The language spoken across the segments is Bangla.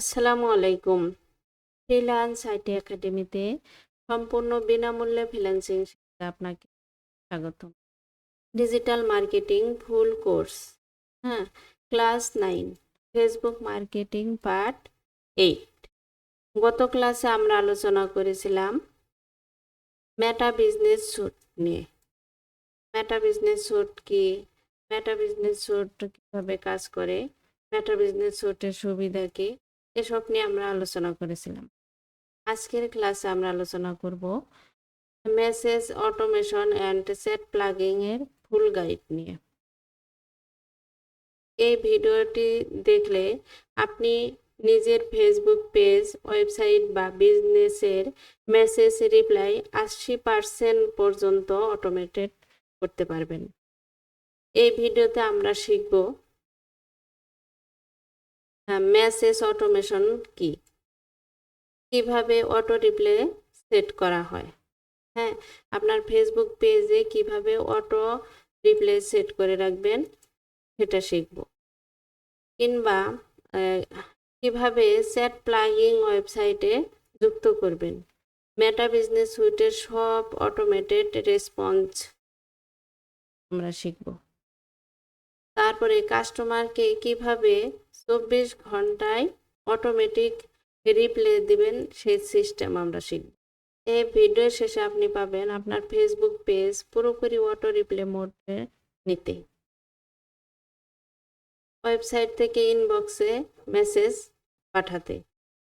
আসসালামু আলাইকুম। ফ্রিল্যান্স আইটি একাডেমিতে সম্পূর্ণ বিনামূল্যে ফ্রিল্যান্সিং আপনাকে স্বাগত ডিজিটাল মার্কেটিং ফুল কোর্স হ্যাঁ class nine Facebook marketing part eight গত ক্লাসে আমরা আলোচনা করেছিলাম মেটা বিজনেস স্যুট নিয়ে। মেটা বিজনেস স্যুট কি? মেটা বিজনেস স্যুট কীভাবে কাজ করে? মেটা বিজনেস স্যুটের সুবিধা কি? এসব নিয়ে আমরা আলোচনা করেছিলাম। আজকের ক্লাসে আমরা আলোচনা করব message automation and chat plugin এর ফুল গাইড নিয়ে। এই ভিডিওটি দেখলে আপনি নিজের ফেসবুক পেজ, ওয়েবসাইট বা বিজনেসের মেসেজ রিপ্লাই আশি পার্সেন্ট পর্যন্ত অটোমেটেড করতে পারবেন। এই ভিডিওতে আমরা শিখব মেসেজ অটোমেশন কি? কীভাবে অটো রিপ্লে সেট করা হয়? হ্যাঁ আপনার ফেসবুক পেজে কীভাবে অটো রিপ্লে সেট করে রাখবেন সেটা শিখব। কিংবা কীভাবে সেট প্লাগিং ওয়েবসাইটে যুক্ত করবেন? মেটা বিজনেস সুইটের সব অটোমেটেড রেসপন্স আমরা শিখব। তারপরে কাস্টমারকে কীভাবে চব্বিশ ঘন্টায় অটোমেটিক রিপ্লে দিবেন সেই সিস্টেম আমরা শিখব। এই ভিডিওর শেষে আপনি পাবেন আপনার ফেসবুক পেজ পুরোপুরি অটো রিপ্লে মোডে নিতে। ওয়েবসাইট থেকে ইনবক্সে মেসেজ পাঠাতে।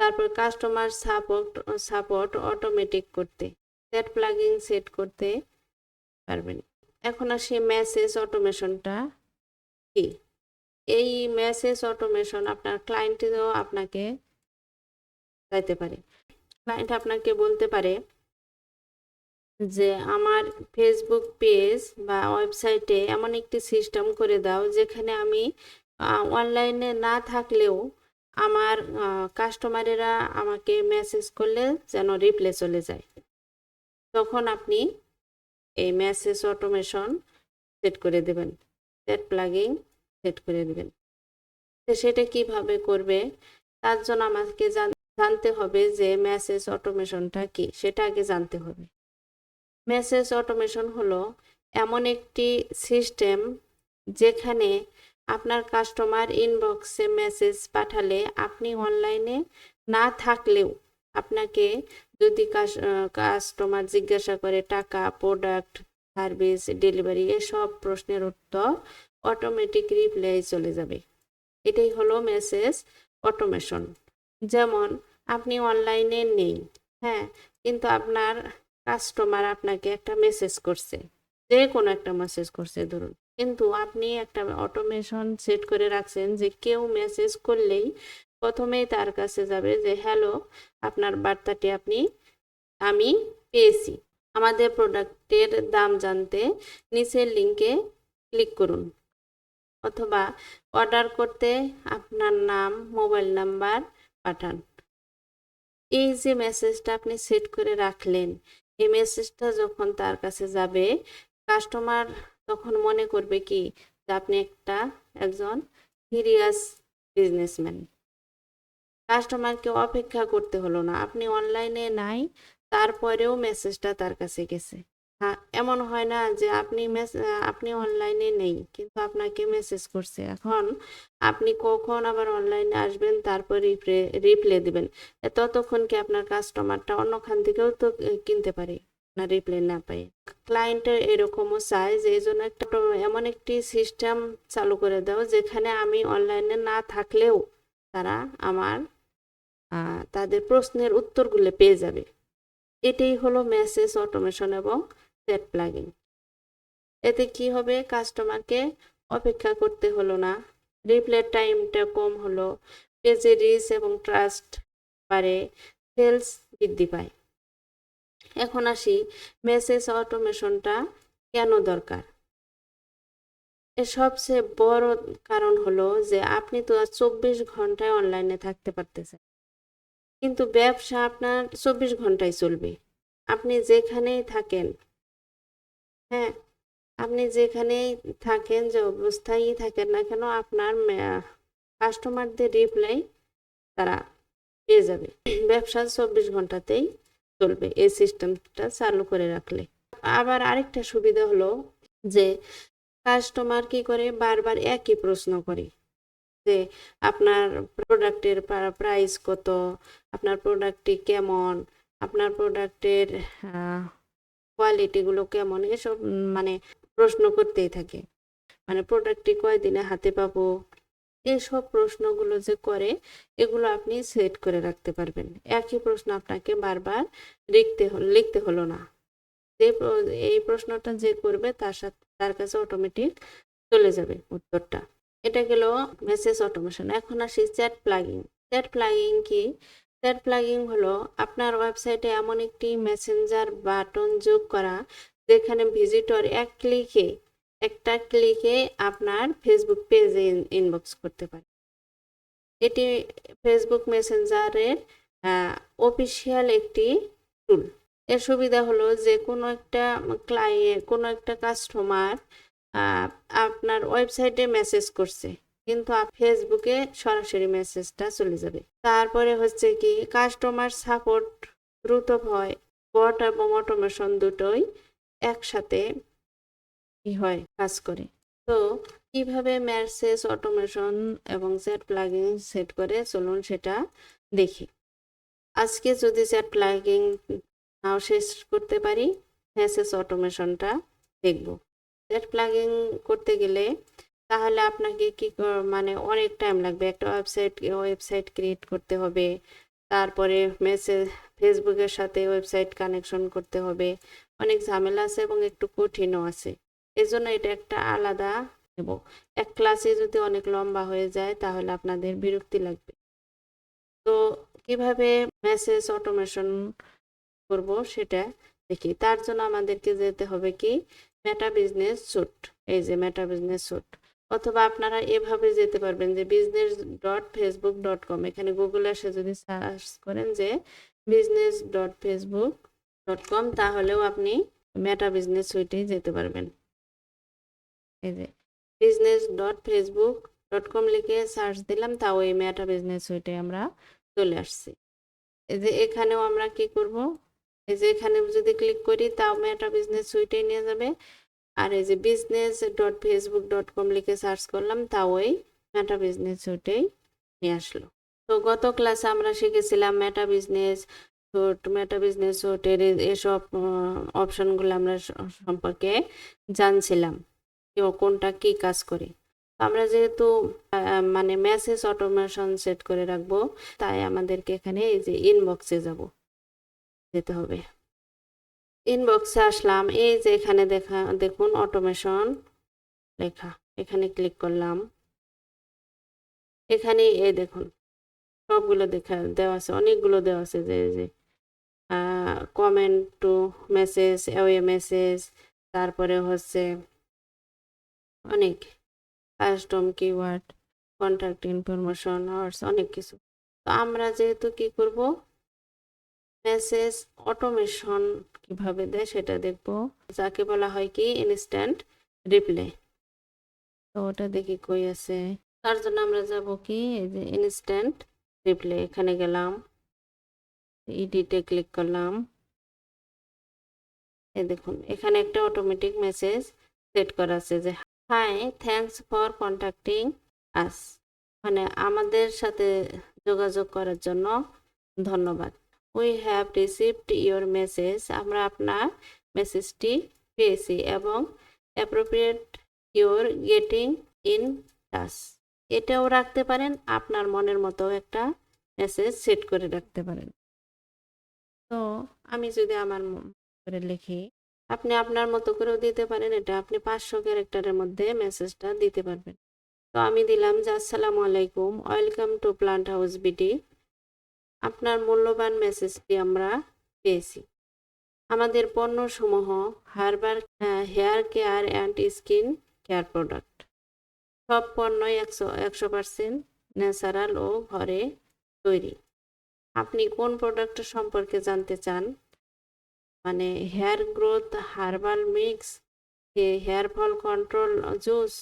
তারপর কাস্টমার সাপোর্ট সাপোর্ট অটোমেটিক করতে। সেট প্লাগিং সেট করতে পারবেন। এখন আসি মেসেজ অটোমেশনটা কি? এই মেসেজ অটোমেশন আপনার ক্লায়েন্টও আপনাকে চাইতে পারে। ক্লায়েন্ট আপনাকে বলতে পারে যে, আমার ফেসবুক পেজ বা ওয়েবসাইটে এমন একটি সিস্টেম করে দাও যেখানে আমি অনলাইনে না থাকলেও আমার কাস্টমারেরা আমাকে মেসেজ করলে যেন রিপ্লে চলে যায়। তখন আপনি এই মেসেজ অটোমেশন সেট করে দেবেন। সেট প্লাগিং সেট করে দেবেন তো সেটা কীভাবে করবে? তার জন্য আমাকে জানতে হবে যে মেসেজ অটোমেশনটা কি, সেটা আগে জানতে হবে। মেসেজ অটোমেশন হলো এমন একটি সিস্টেম যেখানে আপনার কাস্টমার ইনবক্সে মেসেজ পাঠালে আপনি অনলাইনে না থাকলেও আপনাকে যদি কাস্টমার জিজ্ঞাসা করে টাকা, প্রোডাক্ট, সার্ভিস, ডেলিভারি এসব প্রশ্নের উত্তর অটোমেটিক রিপ্লাই চলে যাবে। এটাই হলো মেসেজ অটোমেশন যেমন, আপনি অনলাইনে নেই হ্যাঁ কিন্তু আপনার কাস্টমার আপনাকে একটা মেসেজ করছে যে কোনো একটা মেসেজ করছে, ধরুন। কিন্তু আপনি একটা অটোমেশন সেট করে রাখছেন যে কেউ মেসেজ করলেই প্রথমেই তার কাছে যাবে যে হ্যালো আপনার বার্তাটি আপনি, আমি পেয়েছি। আমাদের প্রোডাক্টের দাম জানতে নিচের লিঙ্কে ক্লিক করুন। অথবা অর্ডার করতে আপনার নাম, মোবাইল নাম্বার পাঠান। এই যে মেসেজটা আপনি সেট করে রাখলেন, এই মেসেজটা যখন তার কাছে যাবে, কাস্টমার তখন মনে করবে কি যে আপনি একটা একজন সিরিয়াস বিজনেসম্যান। কাস্টমারকে অপেক্ষা করতে হলো না, আপনি অনলাইনে নাই, তারপরেও মেসেজটা তার কাছে গেছে। এমন হয় না যে আপনি আপনি অনলাইনে নেই, কিন্তু আপনাকে মেসেজ করছে। এখন আপনি কখন আবার অনলাইনে আসবেন, তারপর রিপ্লে রিপ্লে দিবেন। ততক্ষণ কি আপনার কাস্টমারটা অন্যখান থেকেও তো কিনতে পারে, না রিপ্লে না পায়। ক্লায়েন্টের এরকমও চায় যে এই জন্য একটা এমন একটি সিস্টেম চালু করে দাও, যেখানে আমি অনলাইনে না থাকলেও তারা আমার তাদের প্রশ্নের উত্তরগুলো পেয়ে যাবে। এটাই হলো মেসেজ অটোমেশন এবং সেট প্লাগিং এতে কি হবে? কাস্টমারকে অপেক্ষা করতে হলো না। রিপ্লে টাইমটা কম হলো। পেজে রিচ এবং ট্রাস্ট বাড়ে, সেলস বৃদ্ধি পায়। এখন আসি মেসেজ অটোমেশনটা কেন দরকার? এর সবচেয়ে বড় কারণ হলো যে আপনি তো আর চব্বিশ ঘন্টায় অনলাইনে থাকতে পারতেছেন। কিন্তু ব্যবসা আপনার চব্বিশ ঘন্টায় চলবে। আপনি যেখানেই থাকেন হ্যাঁ আপনি যেখানেই থাকেন, যে অবস্থায়ই থাকেন না কেন, আপনার কাস্টমারদের রিপ্লাই তারা পেয়ে যাবে। ব্যবসা চব্বিশ ঘন্টাতেই চলবে এই সিস্টেমটা চালু করে রাখলে। আবার আরেকটা সুবিধা হলো যে কাস্টমার কি করে? বারবার একই প্রশ্ন করে যে আপনার প্রোডাক্টের প্রাইস কত? আপনার প্রোডাক্টটি কেমন? আপনার প্রোডাক্টের কোয়ালিটিগুলো কেমন? এসব মানে প্রশ্ন করতেই থাকে। মানে প্রোডাক্টটি কয়দিনে হাতে পাবো? এসব প্রশ্নগুলো যে করে, এগুলো আপনি সেট করে রাখতে পারবেন। একই প্রশ্ন আপনাকে বারবার লিখতে লিখতে হলো না। যে এই প্রশ্নটা যে করবে, তার সাথে, তার কাছে অটোমেটিক চলে যাবে উত্তরটা। এটা গেল মেসেজ অটোমেশন এখন আসি চ্যাট প্লাগিং চ্যাট প্লাগিং কি? চ্যাট প্লাগিং হলো আপনার ওয়েবসাইটে এমন একটি মেসেঞ্জার বাটন যোগ করা, যেখানে ভিজিটর এক ক্লিকে একটা ক্লিকে আপনার ফেসবুক পেজে ইনবক্স করতে পারে। এটি ফেসবুক মেসেঞ্জারের অফিসিয়াল একটি টুল এর সুবিধা হলো যে কোনো একটা ক্লায়েন্ট কোনো একটা কাস্টমার আপনার ওয়েবসাইটে মেসেজ করছে। কিন্তু ফেসবুকে সরাসরি মেসেজটা চলে যাবে। তারপরে হচ্ছে কি কাস্টমার সাপোর্ট দ্রুত হয় বট এবং অটোমেশন দুটোই একসাথে হয়, কাজ করে। তো কীভাবে মেসেজ অটোমেশন এবং চ্যাট প্লাগিং সেট করে চলুন সেটা দেখি। আজকে যদি চ্যাট প্লাগিং নাও শেষ করতে পারি মেসেজ অটোমেশনটা দেখব। চ্যাট প্লাগিং করতে গেলে তাহলে আপনাকে কি মানে অনেক টাইম লাগবে। একটা ওয়েবসাইট ওয়েবসাইট ক্রিয়েট করতে হবে। তারপরে মেসেজ ফেসবুকের সাথে ওয়েবসাইট কানেকশন করতে হবে। অনেক ঝামেলা আছে এবং একটু কঠিনও আছে। এজন্য এটা একটা আলাদা নেব। এক ক্লাসে যদি অনেক লম্বা হয়ে যায়, তাহলে আপনাদের বিরক্তি লাগবে। তো কীভাবে মেসেজ অটোমেশন করব সেটা দেখি। তার জন্য আমাদেরকে যেতে হবে কি? মেটা বিজনেস সুট এই যে মেটা বিজনেস সুট অথবা আপনারা এভাবে যেতে পারবেন যে business dot Facebook dot com এখানে গুগলে এসে যদি সার্চ করেন যে business dot Facebook dot com তাহলেও আপনি মেটা বিজনেস সুইটেই যেতে পারবেন। এই যে business dot Facebook dot com লিখে সার্চ দিলাম, তাও এই মেটা বিজনেস সুইটে আমরা চলে আসছি। এই যে এখানেও আমরা কি করব? এই যে এখানে যদি ক্লিক করি, তাও মেটা বিজনেস সুইটে নিয়ে যাবে। আর এই যে business dot Facebook dot com লিখে সার্চ করলাম, তাও ওই মেটা বিজনেস সুইটেই নিয়ে আসলো। তো গত ক্লাসে আমরা শিখেছিলাম Meta business suite Meta business সুটের এসব অপশনগুলো আমরা সম্পর্কে জানছিলাম কোনটা কি কাজ করে। আমরা যেহেতু মানে মেসেজ অটোমেশন সেট করে রাখব, তাই আমাদেরকে এখানে এই যে ইনবক্সে যাব, যেতে হবে। ইনবক্সে আসলাম। এই যে এখানে দেখা, দেখুন অটোমেশন লেখা। এখানে ক্লিক করলাম। এখানে এই দেখুন, সবগুলো দেখা, দেওয়া আছে, অনেকগুলো দেওয়া আছে যে যে comment to message away message তারপরে হচ্ছে অনেক custom keyword contact information hours অনেক কিছু। তো আমরা যেহেতু কি করব? মেসেজ অটোমেশন কীভাবে দেয় সেটা দেখব। যাকে বলা হয় কি ইনস্ট্যান্ট রিপ্লে তো ওটা দেখি কই আছে। তার জন্য আমরা যাব কি, এই যে ইনস্ট্যান্ট রিপ্লে এখানে গেলাম। ইডিটে ক্লিক করলাম। এই দেখুন, এখানে একটা অটোমেটিক মেসেজ সেট করা আছে যে hi thanks for contacting us মানে আমাদের সাথে যোগাযোগ করার জন্য ধন্যবাদ। We have received your message আমরা আপনার মেসেজটি পেয়েছি এবং appropriate your getting in touch এটাও রাখতে পারেন, আপনার মনের মতো একটা মেসেজ সেট করে রাখতে পারেন। তো আমি যদি আমার করে লিখি, আপনি আপনার মতো করেও দিতে পারেন, এটা আপনি পাঁচশো ক্যারেক্টারের মধ্যে মেসেজটা দিতে পারবেন। তো আমি দিলাম যে, আসসালামু আলাইকুম, welcome to plant house BD. আপনার মূল্যবান মেসেজটি আমরা পেয়েছি। আমাদের পণ্যসমূহ herbal hair care and skin care product সব পণ্যই একশো একশো পার্সেন্ট ন্যাচারাল ও ঘরে তৈরি। আপনি কোন প্রোডাক্ট সম্পর্কে জানতে চান? মানে hair growth herbal mix hair fall control juice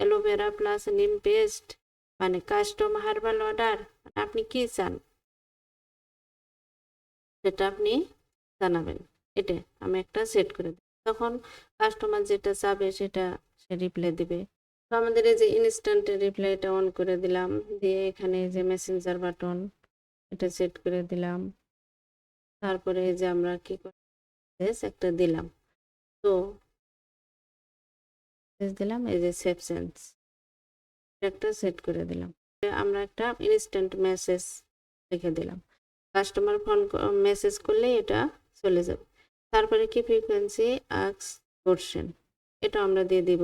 aloe vera plus neem paste মানে কাস্টম হার্বাল অর্ডার আপনি কি চান? সেটা আপনি জানাবেন। এটা আমি একটা সেট করে দিই। তখন কাস্টমার যেটা চাবে সেটা সে রিপ্লাই দিবে। তো আমাদের এই যে ইনস্ট্যান্ট রিপ্লাইটা অন করে দিলাম। দিয়ে এখানে যে মেসেঞ্জার বাটন এটা সেট করে দিলাম। তারপরে এই যে আমরা কি একটা দিলাম। তো দিলাম, এই যে সেভ সেন্স একটা সেট করে দিলাম। আমরা একটা ইনস্ট্যান্ট মেসেজ লিখে দিলাম। কাস্টমার ফোন মেসেজ করলে এটা চলে যাবে। তারপরে কি ফ্রিকোয়েন্সি আক্স কোশ্চেন এটা আমরা দিয়ে দিব।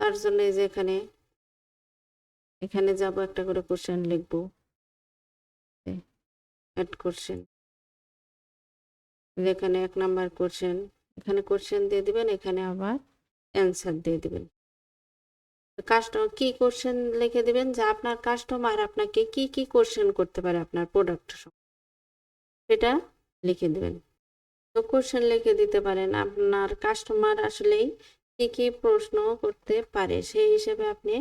তার জন্য এই যে এখানে এখানে যাব, একটা করে কোশ্চেন লিখব। অ্যাড কোশ্চেন এখানে এক নাম্বার কোশ্চেন এখানে কোশ্চেন দিয়ে দিবেন, এখানে আবার অ্যান্সার দিয়ে দিবেন। কাস্টমার কি কোশ্চেন লিখে দিবেন যে আপনার কাস্টমার আপনাকে কি কি কোশ্চেন করতে পারে আপনার প্রোডাক্ট সেটা লিখে দিবেন। তো কোশ্চেন লিখে দিতে পারেন আপনার কাস্টমার আসলেই কি কি প্রশ্ন করতে পারে, সেই হিসেবে আপনি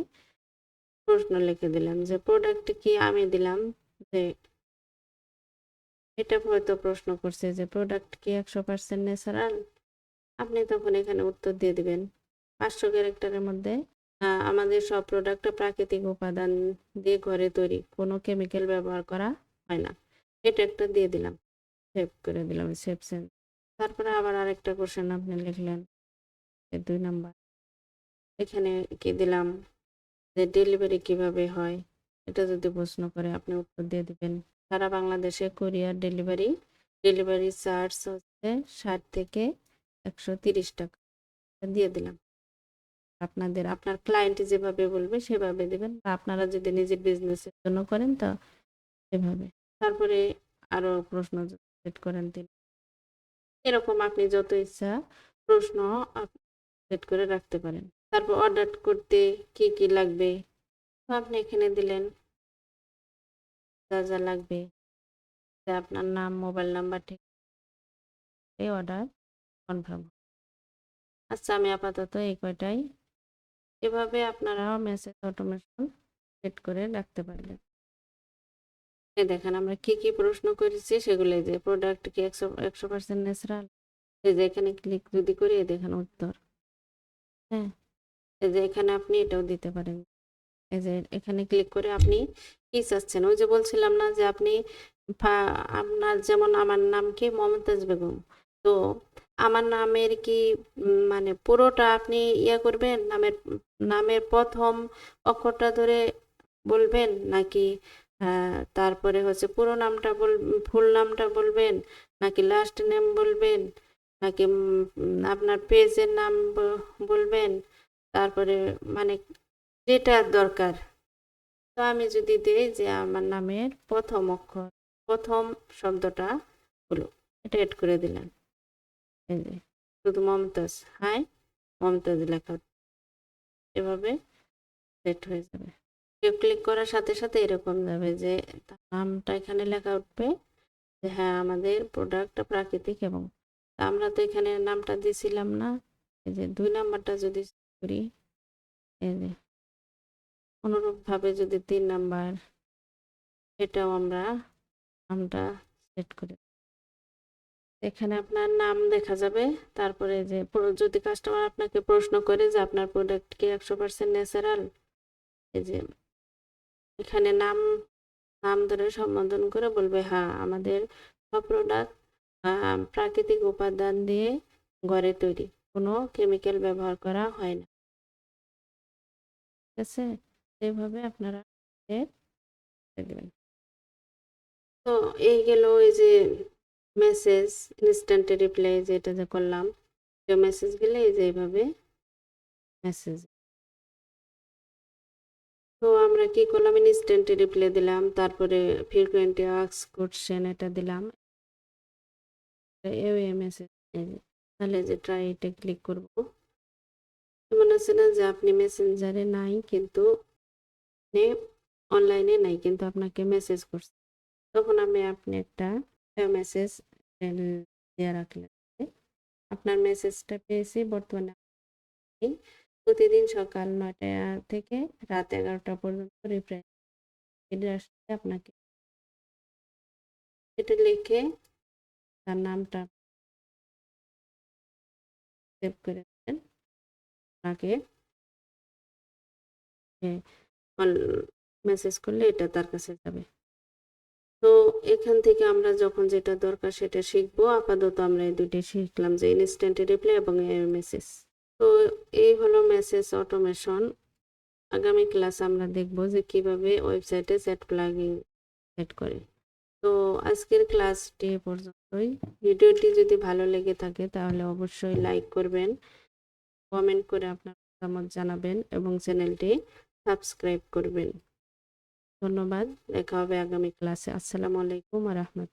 প্রশ্ন লিখে দিলেন যে প্রোডাক্ট কি আমি দিলাম যে এটা হয়তো প্রশ্ন করছে যে প্রোডাক্ট কি একশো পার্সেন্ট ন্যাচারাল আপনি তখন এখানে উত্তর দিয়ে দিবেন। পাঁচশো ক্যারেক্টারের মধ্যে আমাদের সব প্রোডাক্ট প্রাকৃতিক উপাদান দিয়ে ঘরে তৈরি। কোনো কেমিক্যাল ব্যবহার করা হয় না। এটা একটা দিয়ে দিলাম। সেভ করে দিলাম সেভ সেন্স তারপরে আবার আরেকটা কোশ্চেন আপনি লিখলেন দুই নাম্বার এখানে কি দিলাম? যে ডেলিভারি কীভাবে হয়? এটা যদি প্রশ্ন করে আপনি উত্তর দিয়ে দিবেন। সারা বাংলাদেশে কুরিয়ার ডেলিভারি ডেলিভারি চার্জ হচ্ছে ষাট থেকে একশো তিরিশ টাকা। দিয়ে দিলাম। আপনাদের, আপনার ক্লায়েন্ট যেভাবে বলবে সেভাবে দেবেন বা আপনারা যদি নিজের বিজনেসের জন্য করেন তা সেভাবে। তারপরে আরও প্রশ্ন সেট করেন তিনি। এরকম আপনি যত ইচ্ছা প্রশ্ন সেট করে রাখতে পারেন। তারপর অর্ডার করতে কি কি লাগবে? আপনি এখানে দিলেন। যা যা লাগবে। আপনার নাম মোবাইল নাম্বার ঠিক এই অর্ডার কনফার্ম আচ্ছা আমি আপাতত এই কয়টাই। এভাবে আপনারা মেসেজ অটোমেশন সেট করে রাখতে পারবেন। দেখেন, আমরা কি কি প্রশ্ন করেছি, সেগুলো যে প্রোডাক্ট কি একশো একশো পার্সেন্ট ন্যাচারাল এই যে এখানে ক্লিক যদি করি দেখেন উত্তর। হ্যাঁ এই যে এখানে আপনি এটাও দিতে পারেন। এই যে এখানে ক্লিক করে আপনি কি চাচ্ছেন? ওই যে বলছিলাম না যে আপনি আপনার যেমন আমার নাম কি? মমতাজ বেগম। তো আমার নামের কি মানে পুরোটা আপনি ইয়ে করবেন? নামের নামের প্রথম অক্ষরটা ধরে বলবেন নাকি তারপরে হচ্ছে পুরো নামটা বল, ফুল নামটা বলবেন নাকি লাস্ট নেম বলবেন নাকি আপনার পেজের নাম বলবেন? তারপরে মানে যেটা দরকার। তো আমি যদি দিই যে আমার নামের প্রথম অক্ষর প্রথম শব্দটা হলো, এটা এড করে দিলাম শুধু মমতাজ, হাই, মমতাজ লেখা এভাবে সেট হয়ে যাবে। কেউ ক্লিক করার সাথে সাথে এরকম যাবে যে নামটা এখানে লেখা উঠবে যে হ্যাঁ আমাদের প্রোডাক্টটা প্রাকৃতিক এবং আমরা তো এখানে নামটা দিয়েছিলাম না। এই যে, দুই নাম্বারটা যদি করি, এই যে, অনুরূপভাবে যদি তিন নাম্বার, এটাও আমরা নামটা সেট করে এখানে আপনার নাম দেখা যাবে। তারপরে যে যদি কাস্টমার আপনাকে প্রশ্ন করে যে আপনার প্রোডাক্ট কি একশো পার্সেন্ট ন্যাচারাল এই যে এখানে নাম নাম ধরে সম্বোধন করে বলবে হ্যাঁ আমাদের সব প্রোডাক্ট প্রাকৃতিক উপাদান দিয়ে ঘরে তৈরি। কোনো কেমিক্যাল ব্যবহার করা হয় না। ঠিক আছে? এইভাবে আপনারা তো এই গেল এই যে মেসেজ ইনস্ট্যান্ট রিপ্লাই যেটা যে করলাম যে মেসেজ গেলে এই যে এইভাবে মেসেজ তো আমরা কি করলাম? ইনস্ট্যান্ট রিপ্লাই দিলাম, তারপরে ফ্রিকুয়েন্টলি আক্স কোশ্চেন এটা দিলাম। এ মেসেজ তাহলে যে ট্রাই এটা ক্লিক করব। এমন আছে না যে আপনি মেসেঞ্জারে নাই কিন্তু অনলাইনে নাই কিন্তু আপনাকে মেসেজ করছে। তখন আমি আপনি একটা মেসেজ দেওয়া রাখলেন আপনার মেসেজটা পেয়েছি বর্তমানে প্রতিদিন সকাল নয়টা থেকে রাত এগারোটা পর্যন্ত রিপ্লাই আপনাকে। এটা লিখে তার নামটা সেভ করে দেবেন। আপনাকে মেসেজ করলে এটা তার কাছে যাবে। তো এখান থেকে আমরা যখন যেটা দরকার সেটা শিখব। আপাতত আমরা এই দুটি শিখলাম যে ইনস্ট্যান্ট রিপ্লাই এবং এর মেসেজ তো এই হলো মেসেজ অটোমেশন আগামী ক্লাস আমরা দেখব যে কীভাবে ওয়েবসাইটে সেট প্লাগিং সেট করে। তো আজকের ক্লাসটি পর্যন্তই। ভিডিওটি যদি ভালো লেগে থাকে তাহলে অবশ্যই লাইক করবেন কমেন্ট করে আপনার মতামত জানাবেন এবং চ্যানেলটি সাবস্ক্রাইব করবেন। ধন্যবাদ। দেখা হবে আগামী ক্লাসে আসসালামু আলাইকুম রহমতুল্লাহ।